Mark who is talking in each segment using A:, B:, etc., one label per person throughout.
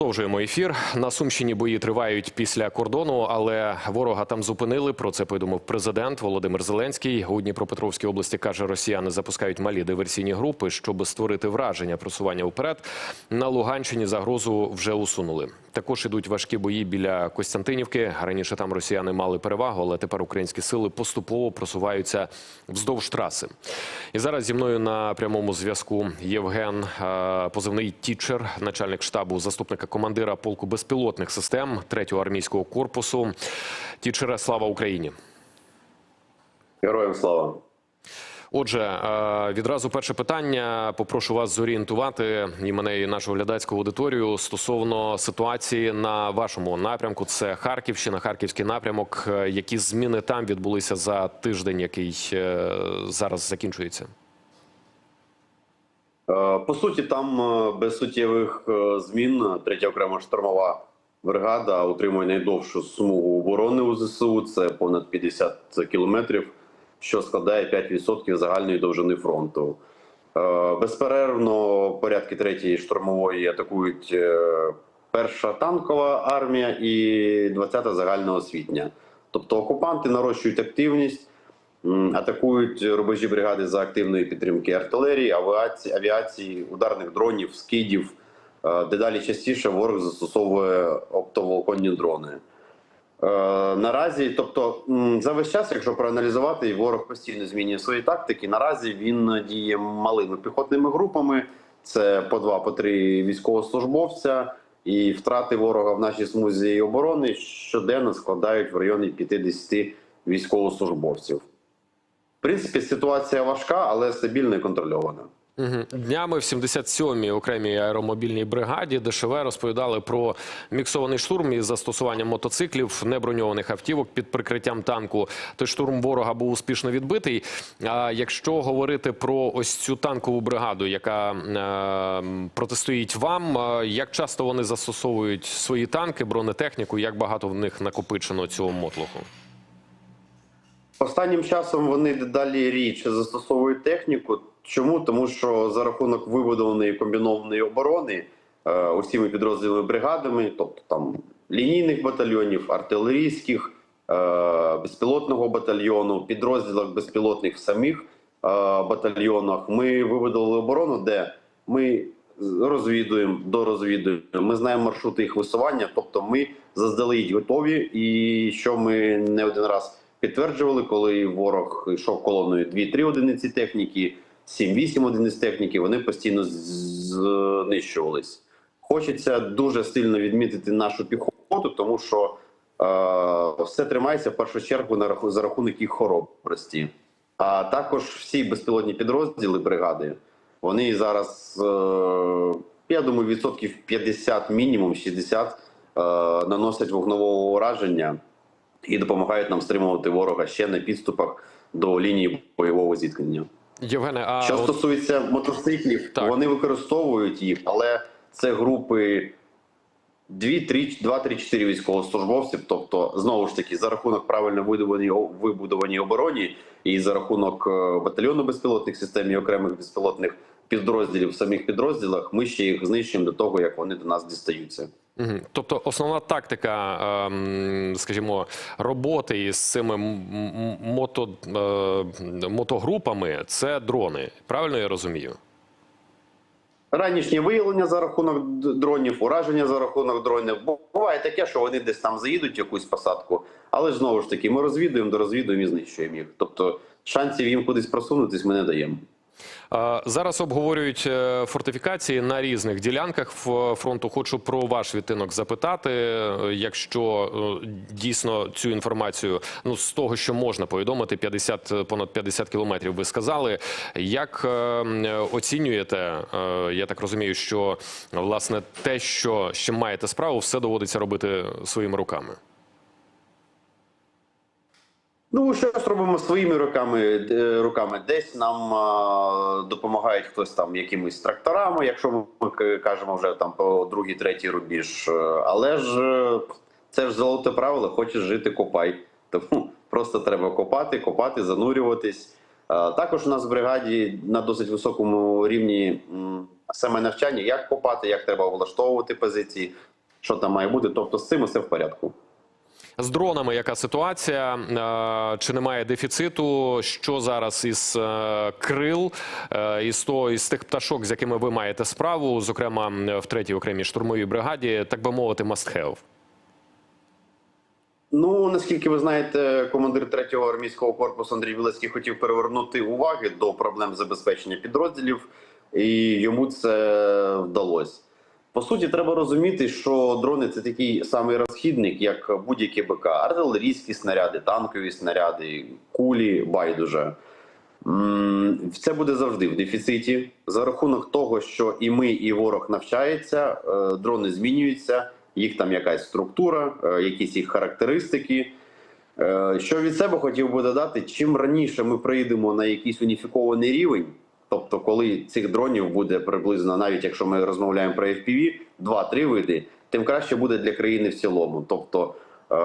A: Продовжуємо ефір. На Сумщині бої тривають після кордону, але ворога там зупинили. Про це повідомив президент Володимир Зеленський. У Дніпропетровській області каже, росіяни запускають малі диверсійні групи, щоб створити враження просування вперед. На Луганщині загрозу вже усунули. Також ідуть важкі бої біля Костянтинівки. Раніше там росіяни мали перевагу, але тепер українські сили поступово просуваються вздовж траси. І зараз зі мною на прямому зв'язку Євген, е, позивний тічер, начальник штабу, заступника командира полку безпілотних систем 3-го армійського корпусу. Тічере, слава Україні!
B: Героям слава.
A: Отже, е, відразу перше питання. Попрошу вас зорієнтувати і мене і нашу глядацьку аудиторію стосовно ситуації на вашому напрямку. Це Харківщина, Харківський напрямок. Е, Які зміни там відбулися за тиждень, який е, зараз закінчується?
B: Е, По суті, там е, без суттєвих е, змін третя окрема штурмова бригада отримує найдовшу смугу оборони у ЗСУ. Це понад 50 кілометрів, що складає 5% загальної довжини фронту. Безперервно порядки третьої штурмової атакують перша танкова армія і 20-та загальноосвітня. Тобто окупанти нарощують активність. Атакують рубежі бригади за активної підтримки артилерії, авіації, авіації ударних дронів, скидів. Е, Дедалі частіше ворог застосовує оптоволоконні дрони. Е, Наразі, тобто, за весь час, якщо проаналізувати, ворог постійно змінює свої тактики. Наразі він діє малими піхотними групами. Це по два, по три військовослужбовця, і втрати ворога в нашій смузі оборони щоденно складають в районі 50 військовослужбовців. Принципі, ситуація важка, але стабільна і контрольована.
A: Днями в 77-й окремій аеромобільній бригаді ДШВ розповідали про міксований штурм із застосуванням мотоциклів, неброньованих автівок під прикриттям танку. Той штурм ворога був успішно відбитий. А якщо говорити про ось цю танкову бригаду, яка е, протистоїть вам, е, як часто вони застосовують свої танки, бронетехніку, як багато в них накопичено цього мотлоху?
B: Останнім часом вони дедалі рідше застосовують техніку. Чому? Тому що за рахунок вибудованої комбінованої оборони е, усіми підрозділами бригадами, тобто там лінійних батальйонів, артилерійських, е, безпілотного батальйону, підрозділах безпілотних самих е, батальйонах, ми вибудували оборону, де ми розвідуємо, дорозвідуємо. Ми знаємо маршрути їх висування, тобто ми заздалегідь готові, і що ми не один раз підтверджували, коли ворог йшов колоною 2-3 одиниці техніки, 7-8 одиниць техніки, вони постійно знищувались. Хочеться дуже сильно відмітити нашу піхоту, тому що е, все тримається в першу чергу на раху- за рахунок їх хоробрості. А також всі безпілотні підрозділи бригади, вони зараз, е, я думаю, відсотків 50, мінімум 60 е, наносять вогнового ураження і допомагають нам стримувати ворога ще на підступах до лінії бойового зіткнення.
A: Євгене, а
B: Що стосується мотоциклів,
A: Так.
B: вони використовують їх, але це групи 2-3-4 військовослужбовців. Тобто, знову ж таки, за рахунок правильно вибудованій вибудованій обороні і за рахунок е, батальйону безпілотних систем і окремих безпілотних підрозділів в самих підрозділах, ми ще їх знищуємо до того, як вони до нас дістаються.
A: Тобто основна тактика, ем, скажімо, роботи із цими мото, е, мотогрупами це дрони. Правильно я розумію?
B: Ранішнє виявлення за рахунок дронів, ураження за рахунок дронів. Буває таке, що вони десь там заїдуть якусь посадку, але ж знову ж таки, ми розвідуємо, дорозвідуємо і знищуємо їх. Тобто шансів їм кудись просунутись ми не даємо.
A: Зараз обговорюють е, фортифікації на різних ділянках фронту. Хочу про ваш відтинок запитати. Е, Якщо е, дійсно цю інформацію, ну з того, що можна повідомити, 50, е, понад 50 кілометрів. Ви сказали. Як оцінюєте? Я так розумію, що власне те, що чим маєте справу, все доводиться робити своїми руками.
B: Ну, щось робимо своїми руками, е, руками. Десь нам а, допомагають хтось там якимись тракторами, якщо ми кажемо вже там по другий, третій рубіж. Е, Але ж е, це ж золоте правило, хочеш жити, копай. Тому просто треба копати, копати, занурюватись. Е, Також у нас в бригаді на досить високому рівні м, саме навчання, як копати, як треба влаштовувати позиції, що там має бути. Тобто з цим все в порядку.
A: З дронами яка ситуація? Е, Чи немає дефіциту? Що зараз із е, крил, е, із, того, із тих пташок, з якими ви маєте справу, зокрема в третій окремій штурмовій бригаді, так би мовити, have?
B: Ну наскільки ви знаєте, командир 3-го армійського корпусу Андрій Вілецький хотів перевернути уваги до проблем забезпечення підрозділів, і йому це вдалося. По суті, треба розуміти, що дрони це такий самий розхідник, як будь-які БК, артилерійські снаряди, танкові снаряди, кулі, байдуже. Це буде завжди в дефіциті. За рахунок того, що і ми, і ворог навчається, е, дрони змінюються, їх там якась структура, е, якісь їх характеристики. Е, Що від себе хотів би додати, чим раніше ми прийдемо на якийсь уніфікований рівень, тобто, коли цих дронів буде приблизно, навіть якщо ми розмовляємо про FPV, 2-3 види, тим краще буде для країни в цілому. Тобто е,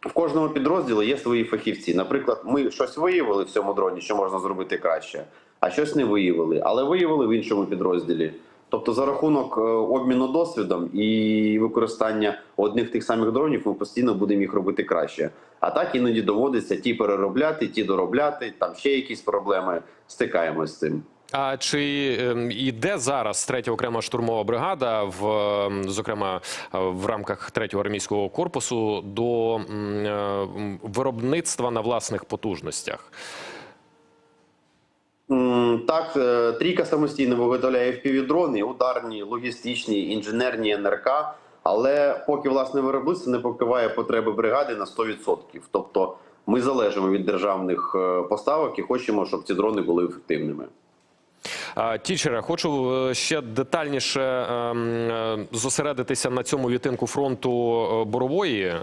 B: в кожному підрозділі є свої фахівці. Наприклад, ми щось виявили в цьому дроні, що можна зробити краще, а щось не виявили, але виявили в іншому підрозділі. Тобто, за рахунок е, обміну досвідом і використання одних тих самих дронів, ми постійно будемо їх робити краще. А так іноді доводиться ті переробляти, ті доробляти. Там ще якісь проблеми. Стикаємось з цим.
A: А чи ем, іде зараз третя окрема штурмова бригада, в ем, зокрема в рамках третього армійського корпусу, до е, виробництва на власних потужностях?
B: Так, е, трійка самостійно виготовляє FPV-дрони, ударні, логістичні, інженерні НРК, але поки власне виробництво не покриває потреби бригади на 100%. Тобто ми залежимо від державних е, поставок і хочемо, щоб ці дрони були ефективними.
A: А, Тічере, хочу е, ще детальніше ем, зосередитися на цьому відтинку фронту борової.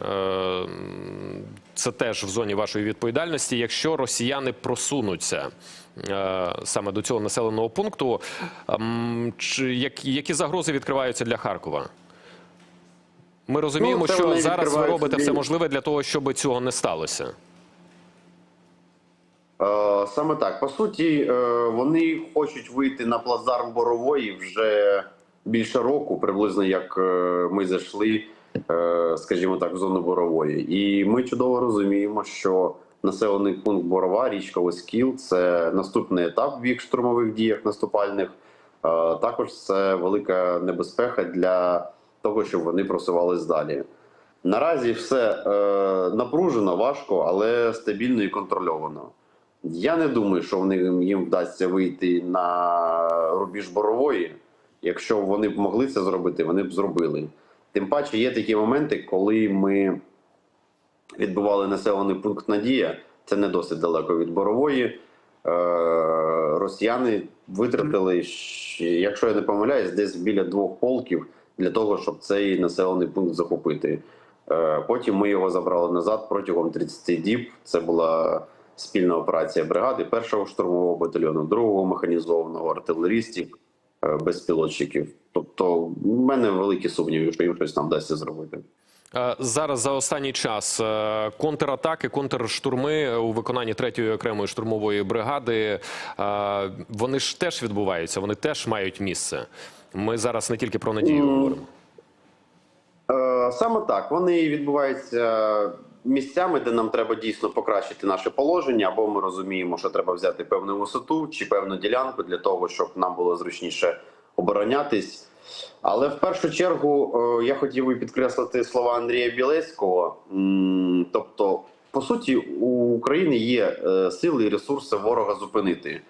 A: Це теж в зоні вашої відповідальності. Якщо росіяни просунуться е, саме до цього населеного пункту, ем, які, загрози відкриваються для Харкова? Ми розуміємо,
B: Ну,
A: що зараз ви робите все можливе для того, щоб цього не сталося.
B: Е, Саме так. По суті, е, вони хочуть вийти на плацдарм борової вже більше року, приблизно як ми зайшли, скажімо так, зону борової. І ми чудово розуміємо, що населений пункт Борова, річка Оскіл це наступний етап в їх штурмових діях наступальних. Е, Також це велика небезпека для того, щоб вони просувались далі. Наразі все е, напружено, важко, але стабільно і контрольовано. Я не думаю, що вони їм вдасться вийти на рубіж борової. Якщо вони б могли це зробити, вони б зробили. Тим паче є такі моменти, коли ми відбували населений пункт Надія, це не досить далеко від борової. Е, росіяни витратили, якщо я не помиляюсь, десь біля двох полків для того, щоб цей населений пункт захопити. Е, Потім ми його забрали назад протягом 30 діб. Це була спільна операція бригади першого штурмового батальйону, другого механізованого артилерістів, е, безпілотчиків. Тобто, в мене великі сумніви, що їм щось там вдасться зробити.
A: Е, Зараз за останній час е, контратаки, контрштурми у виконанні третьої окремої штурмової бригади. е, Вони ж теж відбуваються, вони теж мають місце. Ми зараз не тільки про надію говоримо.
B: Саме так вони відбуваються місцями, де нам треба дійсно покращити наше положення, або ми розуміємо, що треба взяти певну висоту чи певну ділянку для того, щоб нам було зручніше оборонятись. Але в першу чергу е, я хотів би підкреслити слова Андрія Білецького. Тобто, по суті, у України є е, сили і ресурси ворога зупинити.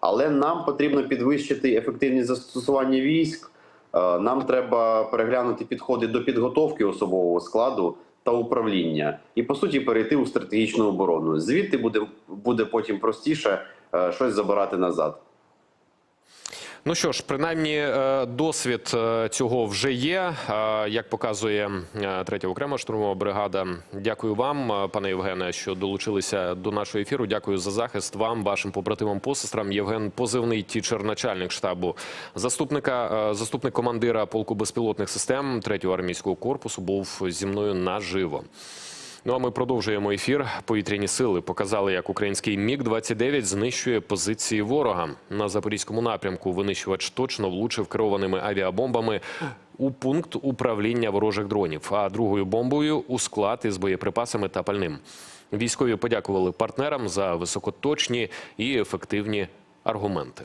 B: Але нам потрібно підвищити ефективність застосування військ. Е, Нам треба переглянути підходи до підготовки особового складу та управління, і по суті перейти у стратегічну оборону. Звідти буде буде потім простіше щось забирати назад.
A: Ну що ж, принаймні е, досвід е, цього вже є. Е, Як показує третя окрема штурмова бригада. Дякую вам, пане Євгене, що долучилися до нашого ефіру. Дякую за захист вам, вашим побратимам посестрам. Євген Позивний, тічер, начальник штабу, заступника, заступник командира полку безпілотних систем третього армійського корпусу, був зі мною наживо. Ну а ми продовжуємо ефір. Повітряні сили показали, як український міг 29 знищує позиції ворога на запорізькому напрямку. Винищувач точно влучив керованими авіабомбами у пункт управління ворожих дронів, а другою бомбою у склад із боєприпасами та пальним. Військові подякували партнерам за високоточні і ефективні аргументи.